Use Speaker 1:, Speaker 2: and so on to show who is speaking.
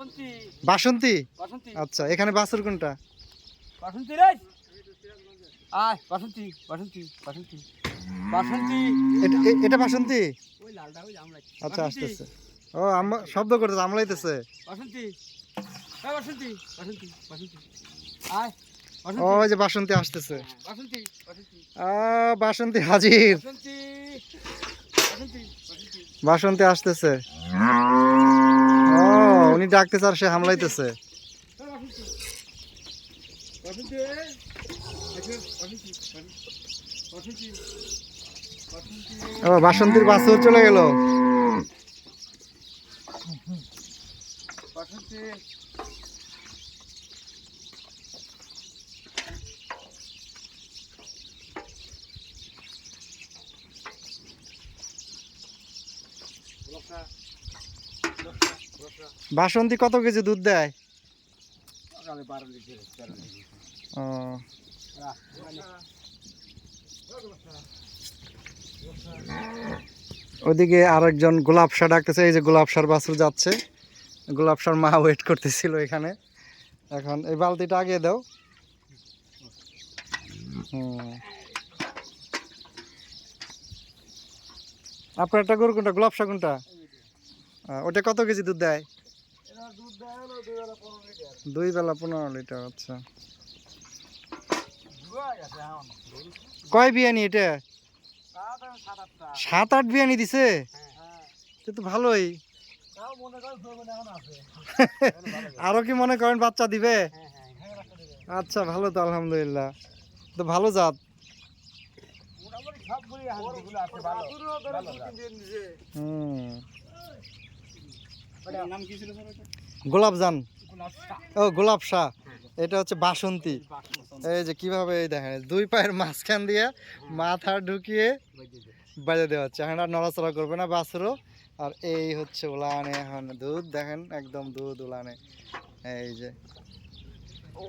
Speaker 1: বাসন্তী।
Speaker 2: বাসন্তী?
Speaker 1: বাসন্তী।
Speaker 2: আচ্ছা এখানে বাছুর কোনটা?
Speaker 1: বাসন্তী রে। আয় বাসন্তী বাসন্তী বাসন্তী। বাসন্তী।
Speaker 2: এটা এটা বাসন্তী?
Speaker 1: ওই লালটা ওই
Speaker 2: আচ্ছা আসতেছে। ও আম্মা শব্দ করতেছে আমলাইতেছে।
Speaker 1: বাসন্তী। বাসন্তী বাসন্তী বাসন্তী। আয়
Speaker 2: ও ওই যে বাসন্তী আসতেছে।
Speaker 1: বাসন্তী বাসন্তী।
Speaker 2: আ বাসন্তী হাজির।
Speaker 1: বাসন্তী বাসন্তী বাসন্তী।
Speaker 2: বাসন্তী আসতেছে। উনি ডাকতেছে আর সে হামলাইতেছে। বাসন্তীর বাছুর চলে গেল।
Speaker 1: বসা বসা বসা
Speaker 2: বাসন্তী কত কেজি দুধ দেয়? ও। ওদিকে আরেকজন গোলাপ শাহ ডাকতেছে এই যে গোলাপ বাছুর যাচ্ছে। গোলাপ শাহর মা ওয়েট করতেছিল এখানে। এখন এই বালতিটা আগে দাও। হুম। আপনার একটা গরু কোনটা? গোলাপ শাহ কোনটা? ওটা কত কেজি দুধ দেয়?
Speaker 1: দুই বেলা পনেরো লিটার।
Speaker 2: আচ্ছা। কয় বিয়ানি এটা?
Speaker 1: সাত
Speaker 2: আট বিয়ানি দিছে?
Speaker 1: হ্যাঁ।
Speaker 2: তো ভালোই। আরও কি মনে করেন বাচ্চা দিবে?
Speaker 1: হ্যাঁ হ্যাঁ রাখতে দেবে।
Speaker 2: আচ্ছা ভালো তো আলহামদুলিল্লাহ। তো ভালো জাত। হুম।
Speaker 1: গোলাপ জান
Speaker 2: ও গোলাপ শাহ। এটা হচ্ছে বাসন্তী। এই যে কীভাবে এই দেখেন দুই পায়ের মাঝখান দিয়ে মাথা ঢুকিয়ে বাজে দেওয়া হচ্ছে। এখন আর নড়াচড়া করবে না বাসরও আর এই হচ্ছে উলানে এখন দুধ দেখেন একদম দুধ উলানে। এই যে।
Speaker 1: ও